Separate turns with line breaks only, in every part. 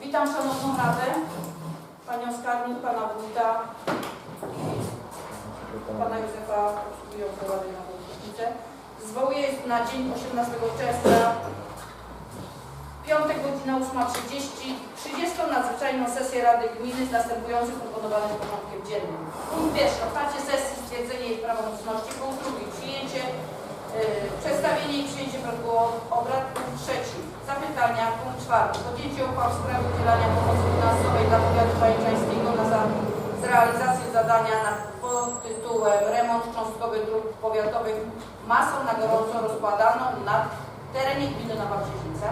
Witam Szanowną Radę, Panią Skarbnik, Pana Wójta, Pana Józefa obsługującego Radę na Wójtownicę. Zwołuję na dzień 18 czerwca, godzina 8.30, 30 nadzwyczajną sesję Rady Gminy z następującym proponowanym porządkiem dziennym. Punkt pierwszy, otwarcie sesji, stwierdzenie jej prawomocności. Punkt drugi, przyjęcie, yy, przedstawienie i przyjęcie protokołu obrad. Punkt trzeci, zapytania. Punkt czwarty, podjęcie uchwał w sprawie udzielania pomocy finansowej dla powiatu pajęczańskiego na za, z realizację zadania na, pod tytułem remont cząstkowy dróg powiatowych masą na gorąco rozkładaną na terenie gminy Nowa Brzeźnica.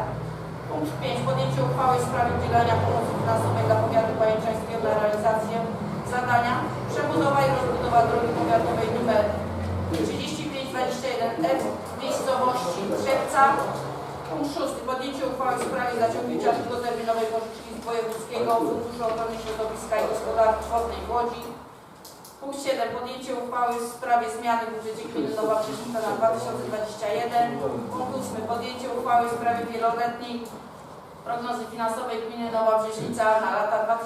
Punkt 5. Podjęcie uchwały w sprawie udzielania pomocy finansowej dla powiatu pajęczańskiego na realizację zadania przebudowa i rozbudowa drogi powiatowej nr 3521F w miejscowości Trzepca. Punkt 6. Podjęcie uchwały w sprawie zaciągnięcia długoterminowej pożyczki z Wojewódzkiego Funduszu Ochrony Środowiska i Gospodarki Wodnej Łodzi. Punkt 7. Podjęcie uchwały w sprawie zmiany w budżecie gminy Nowa Brzeźnica na 2021. Punkt 8. Podjęcie uchwały w sprawie wieloletniej prognozy finansowej gminy Nowa Brzeźnica na lata 2021-2031.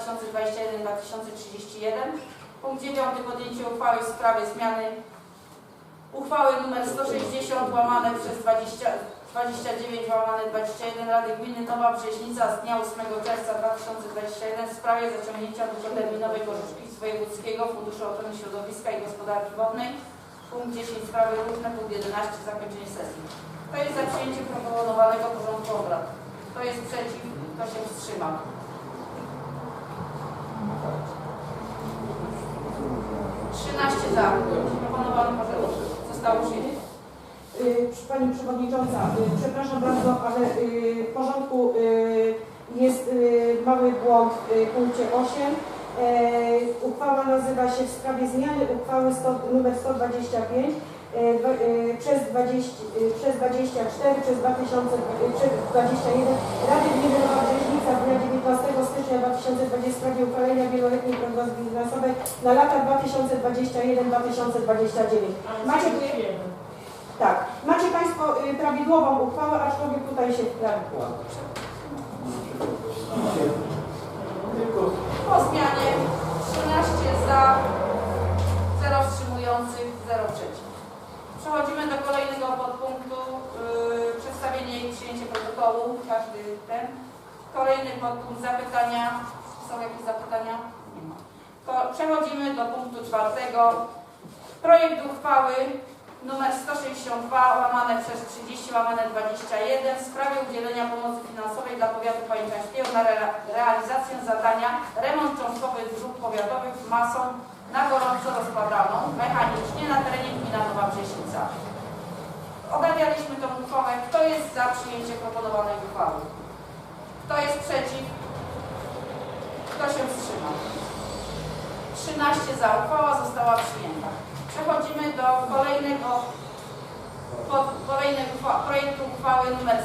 Punkt 9. Podjęcie uchwały w sprawie zmiany uchwały nr 160 łamane przez 20, 29 łamane 21 Rady Gminy Nowa Brzeźnica z dnia 8 czerwca 2021 w sprawie zaciągnięcia długoterminowej pożyczki z Wojewódzkiego Funduszu Ochrony Środowiska i Gospodarki Wodnej. Punkt 10 sprawy różne, punkt 11 zakończenie sesji. To jest za przyjęcie proponowanego porządku obrad. Kto jest przeciw? Kto się wstrzymał? Trzynaście za. Proponowany porządek został przyjęty.
Y, Pani Przewodnicząca, y, przepraszam bardzo, ale y, w porządku jest mały błąd w punkcie 8. E, Uchwała nazywa się w sprawie zmiany uchwały 100, nr 125 e, dwa- e, przez, 20, e, przez 24 przez 2000, e, przez 21 Rady Gminy Nowa Brzeźnica z dnia 19 stycznia 2020 w sprawie uchwalenia wieloletniej prognozy finansowej na lata 2021-2029. Macie tak. Macie Państwo y, prawidłową uchwałę, aczkolwiek tutaj się wprawiło.
Po zmianie 13 za, Przechodzimy do kolejnego podpunktu. Yy, przedstawienie i przyjęcie protokołu. Każdy ten. Kolejny podpunkt zapytania. Są jakieś zapytania? Nie ma. Ko- Przechodzimy do punktu czwartego. Projekt uchwały numer 162 łamane przez 30 łamane 21 w sprawie udzielenia pomocy finansowej dla powiatu pajęczańskiego na re realizację zadania remont cząstkowy dróg powiatowych masą na gorąco rozkładaną mechanicznie na terenie Brzeźnica. Omawialiśmy tę uchwałę. Kto jest za przyjęciem proponowanej uchwały? Kto jest przeciw? Kto się wstrzymał? 13 za. Uchwała została przyjęta. Przechodzimy do kolejnego pod, uchwa- projektu uchwały nr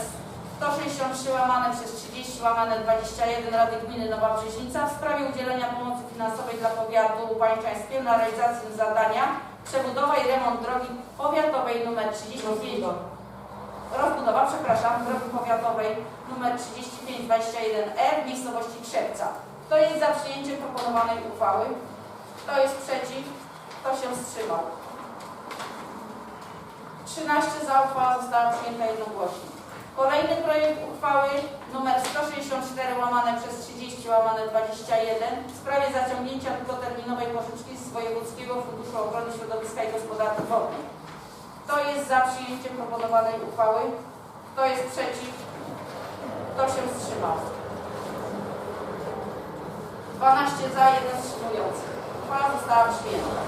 163 łamane przez 30 łamane 21 Rady Gminy Nowa Brzeźnica w sprawie udzielenia pomocy finansowej dla powiatu pańczańskiego na realizację zadania przebudowa i remont drogi powiatowej nr 35 rozbudowa, przepraszam, drogi powiatowej nr 3521R w miejscowości Trzepca. Kto jest za przyjęciem proponowanej uchwały? Kto jest przeciw? Kto się wstrzymał? 13 za uchwała została przyjęta jednogłośnie. Kolejny projekt uchwały nr 164 łamane przez 30 łamane 21 w sprawie zaciągnięcia długoterminowej pożyczki z Wojewódzkiego Funduszu Ochrony Środowiska i Gospodarki Wodnej. Kto jest za przyjęciem proponowanej uchwały? Kto jest przeciw? Kto się wstrzymał? 12 za, 1 wstrzymujący. Uchwała została przyjęta.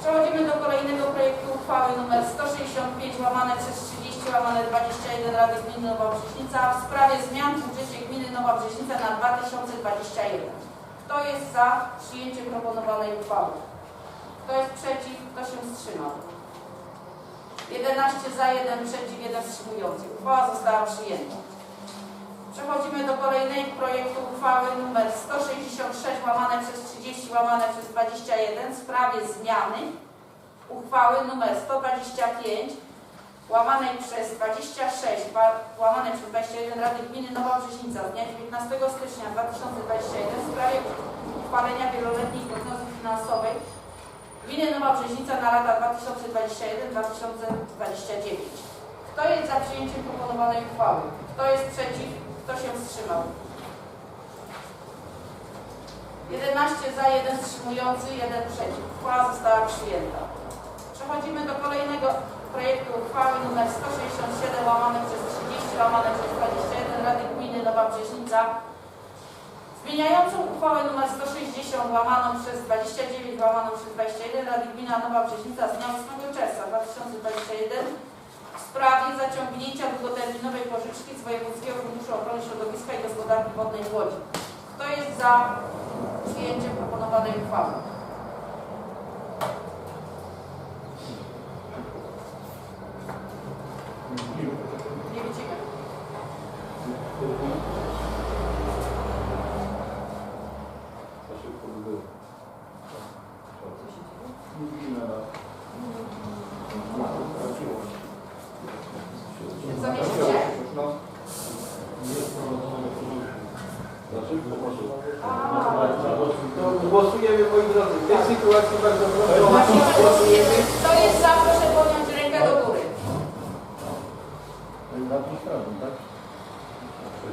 Przechodzimy do kolejnego projektu uchwały nr 165 łamane przez 30 łamane 21 Rady Gminy Nowa Brzeźnica w sprawie zmian w budżecie Gminy Nowa Brzeźnica na 2021. Kto jest za przyjęciem proponowanej uchwały? Kto jest przeciw? Kto się wstrzymał? 11 za, 1 przeciw, 1 wstrzymujący. Uchwała została przyjęta. Przechodzimy do kolejnego projektu uchwały numer 166 łamane przez 30 łamane przez 21 w sprawie zmiany uchwały numer 125 łamanej przez 26 wa- łamanej przez 21 Rady Gminy Nowa Brzeźnica z dnia 19 stycznia 2021 w sprawie uchwalenia wieloletniej prognozy finansowej Gminy Nowa Brzeźnica na lata 2021-2029. Kto jest za przyjęciem proponowanej uchwały? Kto jest przeciw? Kto się wstrzymał? 11 za, 1 wstrzymujący, 1 przeciw. Uchwała została przyjęta. Przechodzimy do kolejnego projektu uchwały nr 167 łamane przez 30 łamane przez 21 Rady Gminy Nowa Brzeźnica zmieniającą uchwałę nr 160 łamaną przez 29 łamaną przez 21 Rady Gmina Nowa Brzeźnica z 8 czerwca 2021 w sprawie zaciągnięcia długoterminowej pożyczki z Wojewódzkiego Funduszu Ochrony Środowiska i Gospodarki Wodnej w Łodzi. Kto jest za przyjęciem proponowanej uchwały?
Głosujemy moi drodzy. W tej sytuacji bardzo proszę głosujemy.
Kto jest za, proszę podjąć rękę do góry.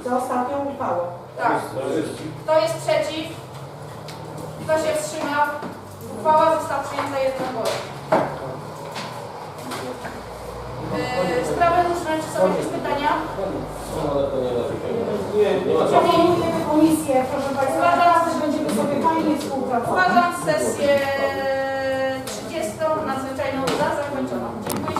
Za ostatnią uchwałą.
Tak. Kto jest przeciw? Kto się wstrzymał? Uchwała została przyjęta jednogłośnie. Yy, Sprawę różne, czy są jakieś pytania?
Nie.
Nie, nie ma
proszę Państwa, teraz też będziemy sobie fajnie współpracować.
Uważam sesję